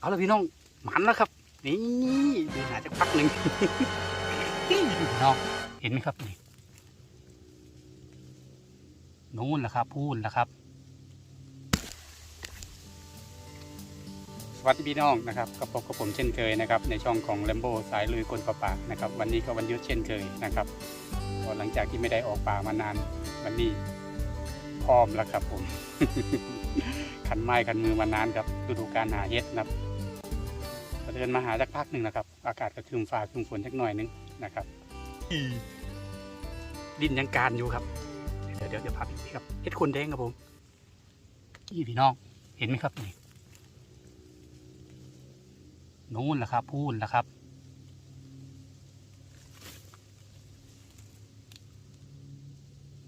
เอาละพี่น้องหมันแล้วครับนี่เดินหาจะพักหนึ่งพี่น้องเห็นไหมครับนี่นู่นแหละครับ พูนแหละครับ สวัสดีพี่น้องนะครับกับพบกับผมเช่นเคยนะครับ ในช่องของ l ลมโบสายลุยคนป่าป่านะครับ วันนี้ก็วันยุดเช่นเคยนะครับก็หลังจากที่ไม่ได้ออกป่ามานานวันนี้พร้อมแล้วครับผม ขันไม้ขันมือมานานครับฤดูการหาเห็ดนะครับ เดินมาหาสักพักหนึ่งนะครับ อากาศก็ครึมฟ้าครึมฝนสักหน่อยนึงนะครับดินยังการอยู่ครับ เดี๋ยวเดี๋ยวเดี๋ยวพักอีกทีครับเห็ดคนแดงครับผมนี่พี่น้องเห็นไหมครับนี่นู่นแหละครับ พูนแหละครับ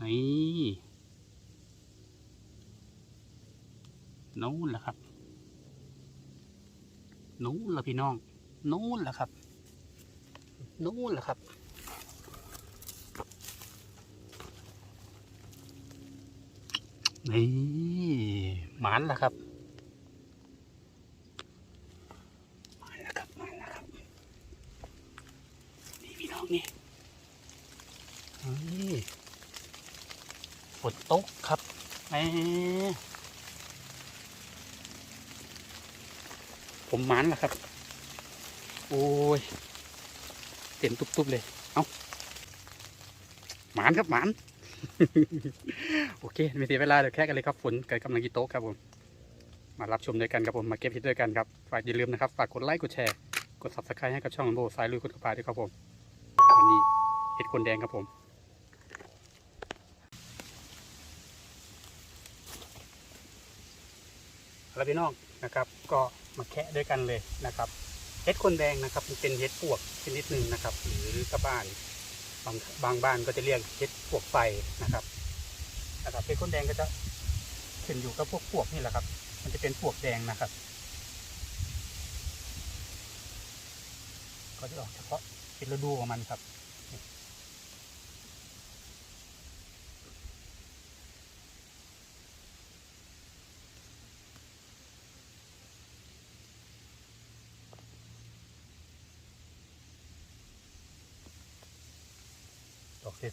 นี่นู่นแหละครับ นู่นละพี่น้อง นู่นละครับ นู่นละครับ นี่หมานล้วครับมานล้วครับมานล้วครับนี่พี่น้องนี่นี่ฝนตกครับแหม ผมหมานแล้วครับ โอ้ย เต็มตุบๆเลย เอาหมานครับหมาน โอเค ไม่เสียเวลาเดี๋ยวแค่กันเลยครับฝนกำลังกีโต๊ะครับผม มารับชมด้วยกันครับผม มาเก็บเห็ดด้วยกันครับ ฝากอย่าลืมนะครับ ฝากกดไลค์ กดแชร์ กด subscribe ให้กับช่องโบสายลุยคนกระพาด้วยครับผม วันนี้เห็ดคนแดงครับผมแล้วพี่น้องนะครับ ก็ มาแคะด้วยกันเลยนะครับเห็ดคนแดงนะครับมันเป็นเห็ดปวกชนิดหนึ่งนะครับ หรือกระบ้านบางบางบ้านก็จะเรียกเห็ดปวกไฟนะครับนะครับเห็ดคนแดงก็จะขึ้นอยู่กับพวกปวกนี่แหละครับ มันจะเป็นปวกแดงนะครับ ก็จะออกเฉพาะเป็นฤดูของมันครับ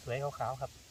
สวยๆขาวๆครับ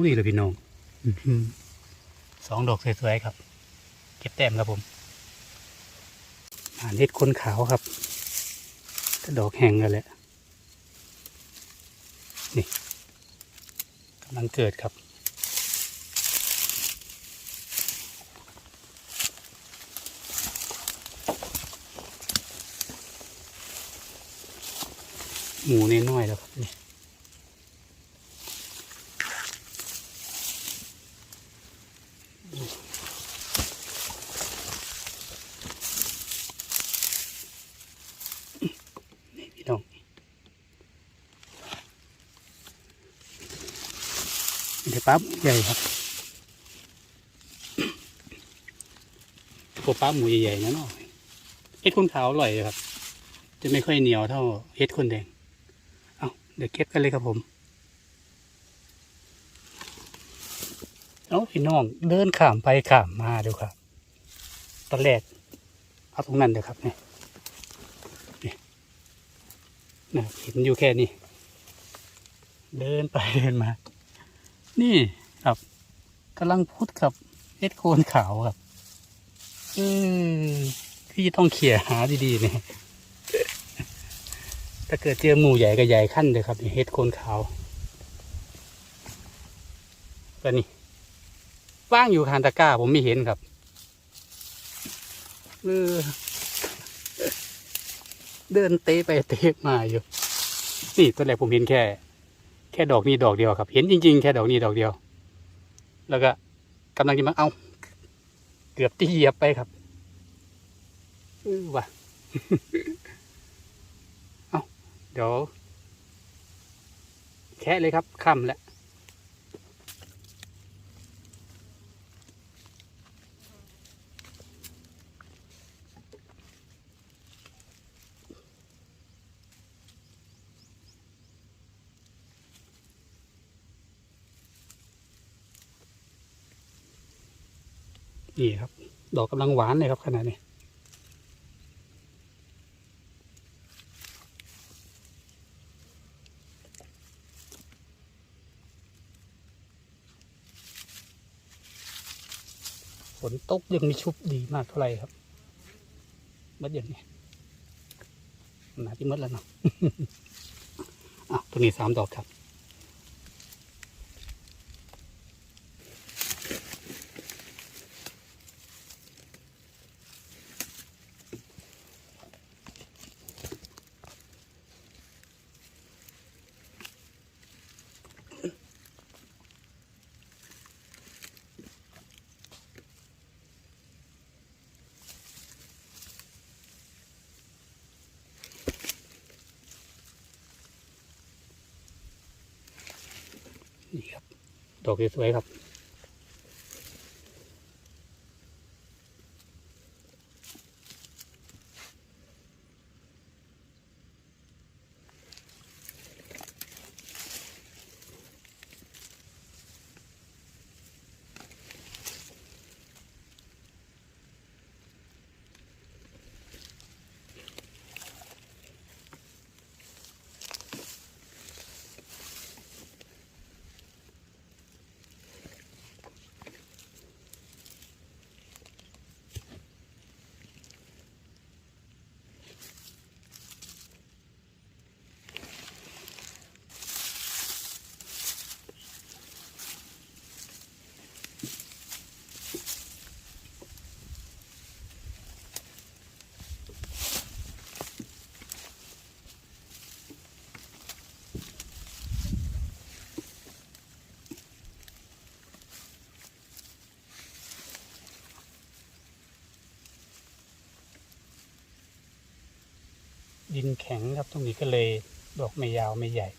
เอานี่เลยพี่น้องอื้อหือสองดอกสวยๆครับ เก็บแต้มครับผมหานเห็ดคนขาวครับก็ดอกแห้งกันแหละนี่กำลังเกิดครับหมูน้อยๆแล้วครับนี่ พี่น้องเดี๋ยวปั๊บใหญ่ครับตัวปั๊บหมูใหญ่ๆนะเนาะเฮ็ดคนขาวอร่อยเลยครับ จะไม่ค่อยเหนียวเท่าเฮ็ดคนแดง เอาเดี๋ยวเก็บกันเลยครับผม เอาพี่น้องเดินข้ามไปข้ามมาดูครับตอนแรกเอาตรงนั้นเดี๋ยวครับนี่นี่นะเห็นอยู่แค่นี้เดินไปเดินมา นี่ครับกำลังพุดครับเฮ็ดโคนขาวครับเออพี่ต้องเขี่ยหาดีๆเนี่ยถ้าเกิดเจอหมูใหญ่ก็ใหญ่ขั้นเลยครับเฮ็ดโคนขาวก็นี่ ว่างอยู่คานตะกร้า ผมไม่เห็นครับเดินเตะไปเตะมาอยู่นี่ตอนแรกผมเห็นแค่ แค่ดอกนี้ดอกเดียวครับ เห็นจริง ๆ แค่ดอกนี้ดอกเดียว แล้วก็กำลังจะมาเอา เกือบที่เหยียบไปครับเออว่ะเดี๋ยวแค่เลยครับค่ำแล้ว นี่ครับ ดอกกำลังหวานเลยครับขนาดนี้ฝนตกยังมีชุบดีมากเท่าไหร่ครับมัดอย่างนี้หนาที่มัดแล้วเนาะ อะตัวนี้สามดอกครับ นี่ครับ ดอกสวยครับ ดินแข็งครับตรงนี้ก็เลยดอกไม่ยาวไม่ใหญ่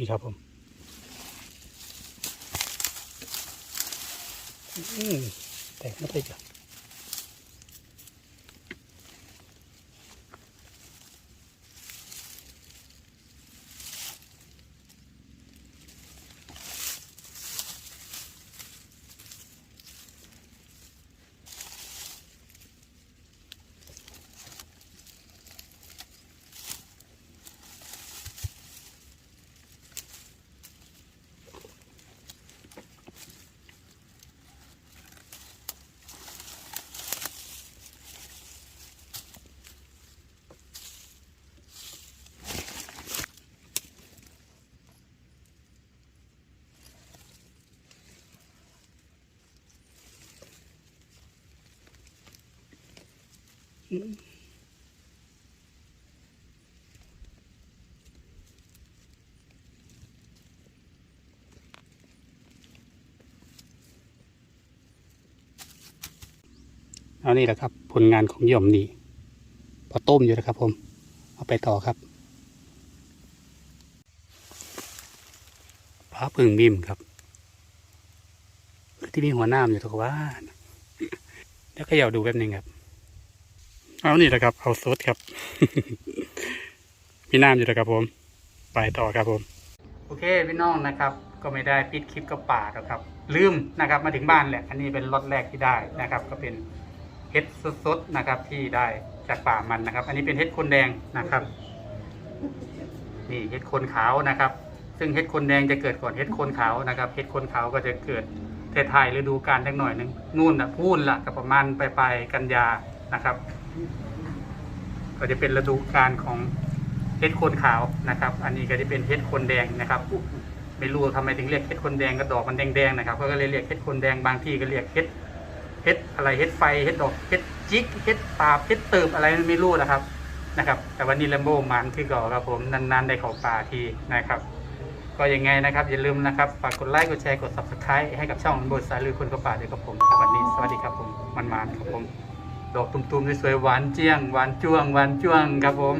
พี่ครับผมอืมแตกไม่ได้จ้ะ เอานี่แหละครับ ผลงานของหย่อมนี่พอต้มอยู่นะครับผม เอาไปต่อครับพระพึ่งบิมครับ ที่มีหัวหน้ามอยู่ทุกว่าแล้วก็อยาดูแป๊บนึงครับ เอานี่แหละครับ เอาซดครับมีน้ำอยู่นะครับผม ไปต่อครับผม โอเคพี่น้องนะครับ ก็ไม่ได้ปิดคลิปกับป่าหรอกครับ ลืมนะครับมาถึงบ้านแหละ อันนี้เป็นรถแรกที่ได้นะครับ ก็เป็นเห็ดสดๆนะครับ ที่ได้จากป่ามันนะครับ อันนี้เป็นเห็ดคนแดงนะครับ นี่เห็ดคนขาวนะครับ ซึ่งเห็ดคนแดงจะเกิดก่อนเห็ดคนขาวนะครับเห็ดคนขาวก็จะเกิดไทายๆฤดูกาลจักหน่อยนึงนู่นนะพูนละกับประมาณปลายๆกันยานะครับ ก็จะเป็นฤดูกาลของเห็ดโคนขาวนะครับ อันนี้ก็จะเป็นเห็ดโคนแดงนะครับไม่รู้ทำไมถึงเรียกเห็ดโคนแดงก็ดอกมันแดงๆนะครับเขาก็เลยเรียกเห็ดโคนแดงบางที่ก็เรียกเห็ดเห็ดอะไรเห็ดไฟเห็ดดอกเห็ดจิกเห็ดปาบเห็ดเติบอะไรไม่รู้นะครับนะครับ แต่วันนี้แลมโบมันคือก่อครับผมนานๆได้เขาป่าทีนะครับก็ยังไงนะครับ อย่าลืมนะครับฝากกดไลค์กดแชร์กด subscribe ให้กับช่องบทสายลือคนกับป่าด้วยครับผมวันนี้สวัสดีครับผมมันมานครับผม ดอกตุ่มๆสวยหวานเจียงหวานจ้วงหวานจ้วงครับผม